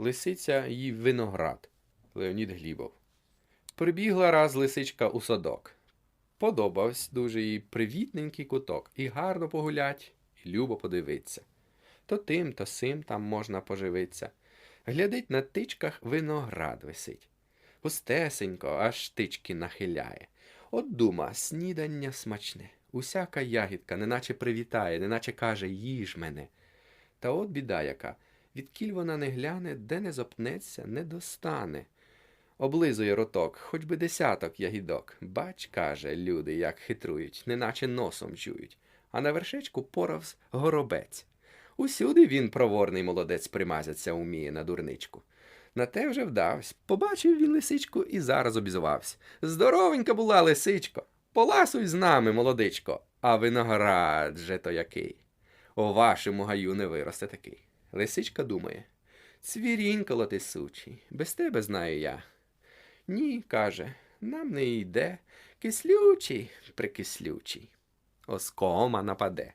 Лисиця їй виноград. Леонід Глібов. Прибігла раз лисичка у садок. Подобався дуже їй привітненький куток. І гарно погулять, і любо подивиться. То тим, то сим там можна поживиться. Глядить на тичках виноград висить. Густесенько, аж тички нахиляє. От дума, снідання смачне. Усяка ягідка, неначе привітає, неначе каже, їж мене. Та от біда яка. Відкіль вона не гляне, де не зопнеться, не достане. Облизує роток, хоч би десяток ягідок. Бач, каже, люди, як хитрують, неначе носом чують. А на вершечку поравсь горобець. Усюди він проворний молодець примазяться уміє на дурничку. На те вже вдавсь. Побачив він лисичку і зараз обізвався. Здоровенька була лисичко. Поласуй з нами, молодичко. А виноград же то який. У вашому гаю не виросте такий. Лисичка думає. Цвірінькало ти сучий, без тебе знаю я. Ні, каже, нам не йде. Кислючий, прикислючий. Оскома нападе.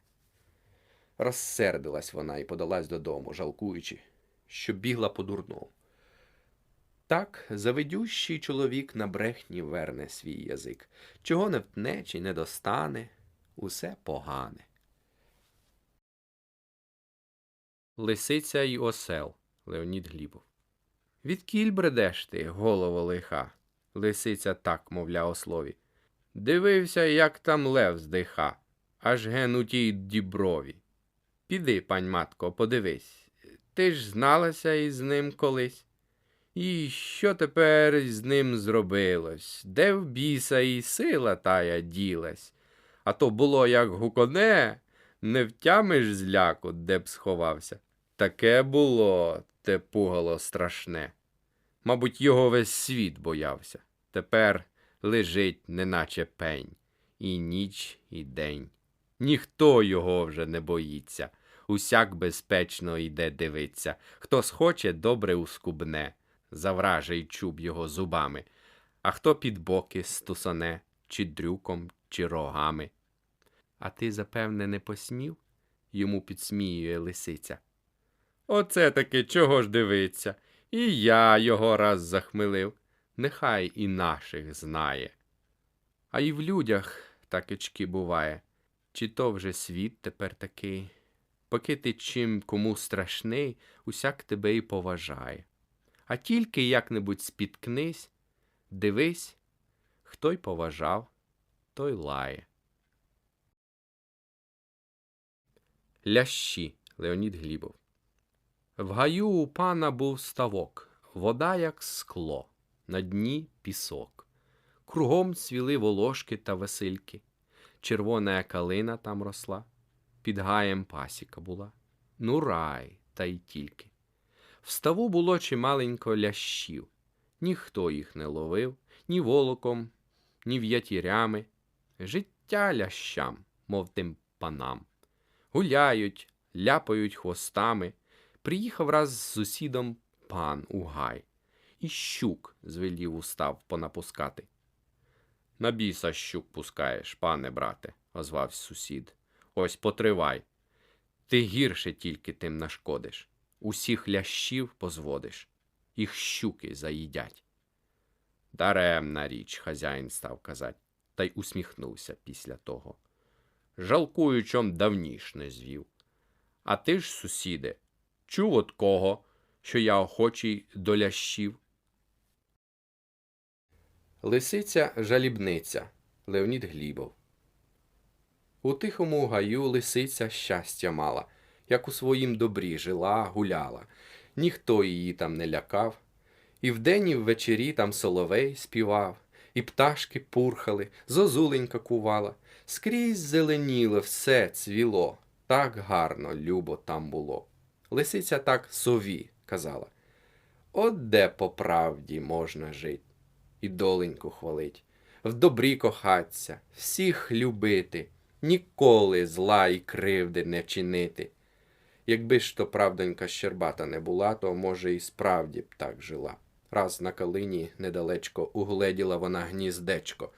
Розсердилась вона і подалась додому, жалкуючи, що бігла по дурному. Так завидющий чоловік на брехні верне свій язик, чого не втне чи не достане, усе погане. Лисиця й осел Леонід Глібов. Відкіль бредеш ти, голово лиха? Лисиця так, мовля ослові. Дивився, як там лев здиха, аж ген у тій діброві. Піди, пань матко, подивись. Ти ж зналася із ним колись. І що тепер з ним зробилось? Де в біса і сила тая ділась? А то було як гуконе, не втямиш зляку, де б сховався. Таке було, те пугало страшне. Мабуть, його весь світ боявся. Тепер лежить, неначе пень, і ніч, і день. Ніхто його вже не боїться, усяк безпечно йде дивиться. Хто схоче, добре ускубне, завраже й чуб його зубами, а хто під боки стусане, чи дрюком, чи рогами. А ти, запевне, не посмів? йому підсміює лисиця. Оце таки чого ж дивиться? І я його раз захмелив, нехай і наших знає. А й в людях такички буває, чи то вже світ тепер такий. Поки ти чим кому страшний, усяк тебе й поважає. А тільки як-небудь спіткнись, дивись, хто й поважав, той лає. Лящі Леонід Глібов. В гаю у пана був ставок, вода, як скло, на дні пісок. Кругом цвіли волошки та весильки. Червона калина там росла, під гаєм пасіка була. Ну, рай, та й тільки. В ставу було чималенько лящів. Ніхто їх не ловив, ні волоком, ні в'ятірями. Життя лящам, мов тим панам. Гуляють, ляпають хвостами. Приїхав раз з сусідом пан у гай, і щук звелів устав понапускати. На біса щук пускаєш, пане брате, озвався сусід. Ось потривай. Ти гірше тільки тим нашкодиш. Усіх лящів позводиш, їх щуки заїдять. Даремна річ, хазяїн став казать, та й усміхнувся після того. Жалкую, чом давніш не звів. А ти ж, сусіде, чув от кого, що я охочий до лящів? Лисиця жалібниця Леонід Глібов. У тихому гаю лисиця щастя мала, як у своїм добрі жила, гуляла. Ніхто її там не лякав. І вдень, і ввечері там соловей співав, і пташки пурхали, зозуленька кувала. Скрізь зеленіло, все цвіло, так гарно, любо там було. Лисиця так сові казала. От де по правді можна жить, і доленьку хвалить, в добрі кохаться, всіх любити, ніколи зла і кривди не чинити. Якби ж то правдонька Щербата не була, то, може, і справді б так жила. Раз на калині недалечко угледіла вона гніздечко.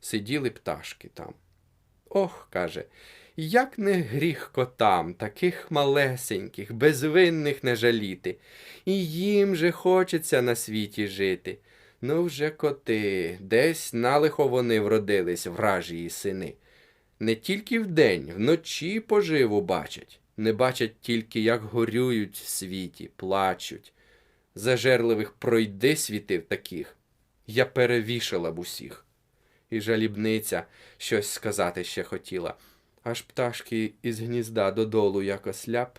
Сиділи пташки там. Ох, каже, Як не гріх котам, таких малесеньких, безвинних не жаліти, і їм же хочеться на світі жити. Ну вже коти, десь налихо вони вродились, вражії сини. Не тільки вдень, вночі поживу бачать, не бачать тільки, як горюють в світі, плачуть. Зажерливих пройди світив таких, я перевішала б усіх. І жалібниця щось сказати ще хотіла, аж пташки із гнізда додолу якось ляп.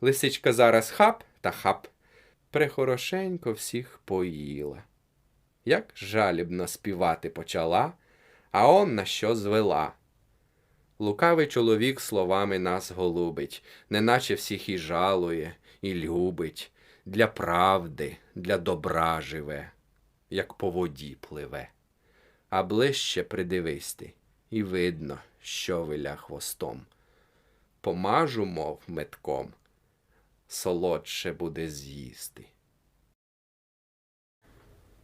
Лисичка зараз хап та хап, прехорошенько всіх поїла. Як жалібно співати почала, а он на що звела. Лукавий чоловік словами нас голубить, неначе всіх і жалує, і любить, для правди, для добра живе, як по воді пливе. А ближче придивись ти, і видно, що виля хвостом. Помажу, мов метком, солодше буде з'їсти.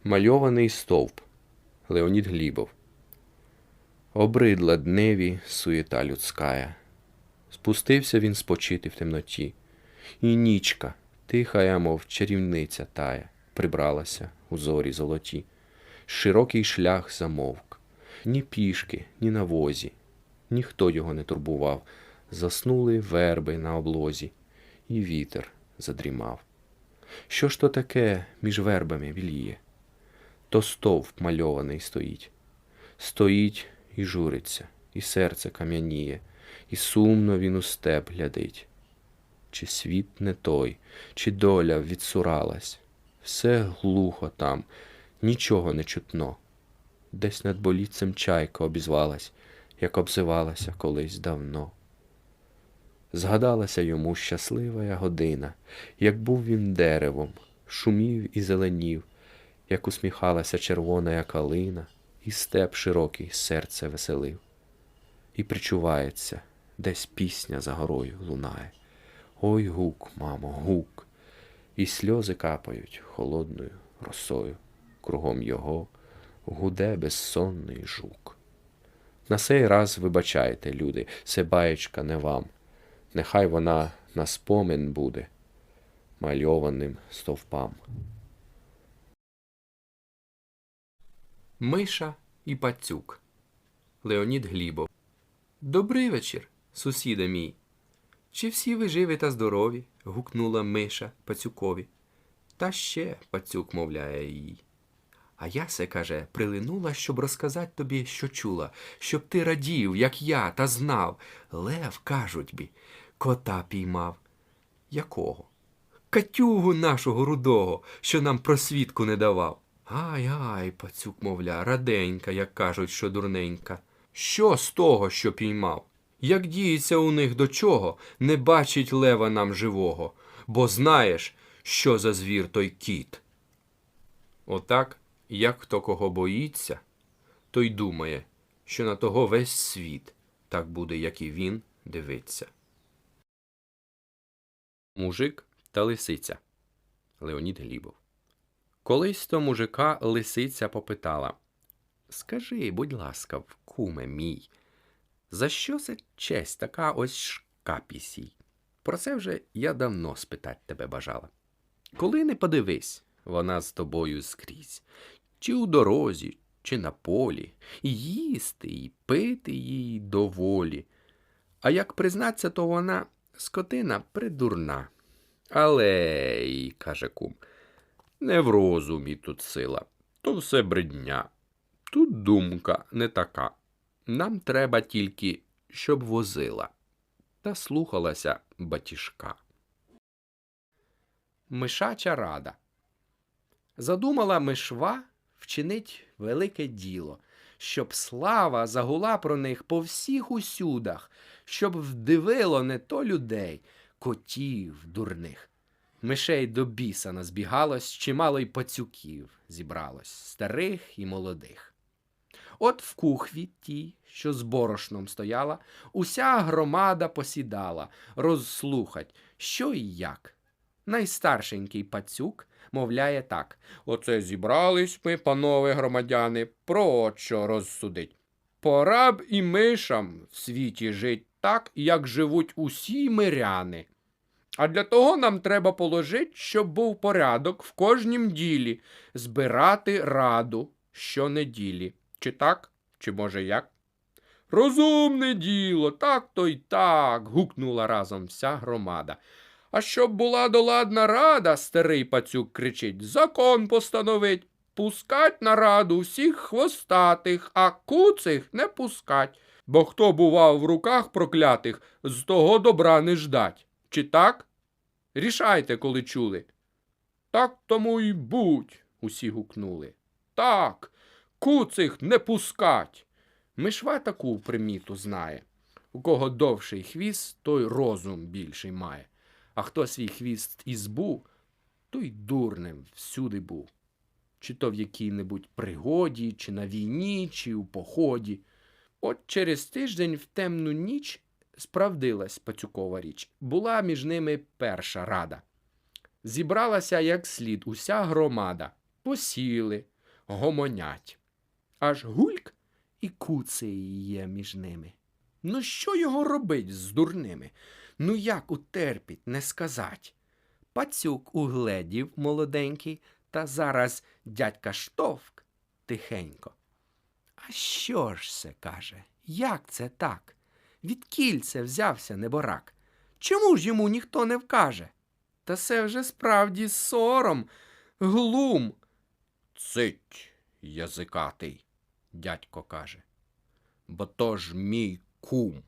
Мальований стовп Леонід Глібов Обридла дневі суєта людськая. Спустився він спочити в темноті, і нічка, тиха, мов чарівниця тая, прибралася у зорі золоті. Широкий шлях замовк, ні пішки, ні на возі, ніхто його не турбував. Заснули верби на облозі, і вітер задрімав. Що ж то таке між вербами віліє? То стовп мальований стоїть. Стоїть і журиться, і серце кам'яніє, і сумно він у степ глядить. Чи світ не той, чи доля відсуралась, все глухо там, нічого не чутно. Десь над боліцем чайка обізвалась, як обзивалася колись давно. Згадалася йому щаслива година, як був він деревом, шумів і зеленів, як усміхалася червона калина, і степ широкий серце веселив. І причувається, десь пісня за горою лунає. Ой гук, мамо, гук, і сльози капають холодною росою. Кругом його гуде безсонний жук. На сей раз вибачайте, люди, це не вам. Нехай вона на спомин буде мальованим стовпам. Миша і пацюк Леонід Глібов Добрий вечір, сусіде мій. Чи всі ви живі та здорові? гукнула Миша пацюкові. Та ще пацюк мовляє їй. А я се, каже, прилинула, щоб розказати тобі, що чула, щоб ти радів, як я, та знав. Лев, кажуть бі, кота піймав. Якого? Катюгу нашого рудого, що нам просвітку не давав. Ай, ай, пацюк, мовля, раденька, як кажуть, що дурненька. Що з того, що піймав? Як діється у них до чого, не бачить лева нам живого, бо знаєш, що за звір той кіт. Отак, як хто кого боїться, той думає, що на того весь світ так буде, як і він, дивиться. Мужик та лисиця Леонід Глібов Колись то мужика лисиця попитала Скажи, будь ласка, куме мій, за що це честь така ось шкапісій? Про це вже я давно спитать тебе бажала. Коли не подивись, вона з тобою скрізь, чи у дорозі, чи на полі, їсти, і пити їй доволі. А як признаться, то вона скотина придурна. Але, й, каже кум, не в розумі тут сила, то все бредня. Тут думка не така. Нам треба тільки, щоб возила. Та слухалася батіжка. Мишача рада. Задумала мишва вчинить велике діло, щоб слава загула про них по всіх усюдах, щоб вдивило не то людей, котів дурних. Мишей до біса назбігалось, чимало й пацюків зібралось, старих і молодих. От в кухві тій, що з борошном стояла, уся громада посідала, розслухать, що і як. Найстаршенький пацюк мовляє так: Оце зібрались ми, панове громадяни, про що розсудить. Пора б і мишам в світі жить так, як живуть усі миряни. А для того нам треба положити, щоб був порядок в кожнім ділі, збирати раду щонеділі. Чи так, чи може як? Розумне діло, так то й так. гукнула разом вся громада. А щоб була доладна рада, старий пацюк кричить, закон постановить. Пускать на раду всіх хвостатих, а куцих не пускать. Бо хто бував в руках проклятих, з того добра не ждать. Чи так? Рішайте, коли чули. Так тому й будь, усі гукнули. Так, куцих не пускать. Мишва таку приміту знає. У кого довший хвіст, той розум більший має. А хто свій хвіст і той дурним всюди був. Чи то в якій-небудь пригоді, чи на війні, чи у поході. От через тиждень в темну ніч справдилась пацюкова річ. Була між ними перша рада. Зібралася як слід уся громада. Посіли, гомонять. Аж гульк і куций є між ними. Ну, що його робить з дурними? Ну як утерпіть, не сказать. Пацюк угледів молоденький, та зараз дядька штовк тихенько. А що ж це, каже, як це так? Від кільця взявся неборак. Чому ж йому ніхто не вкаже? Та це вже справді сором, глум. Цить, язикатий, дядько каже. Бо то ж мій кум.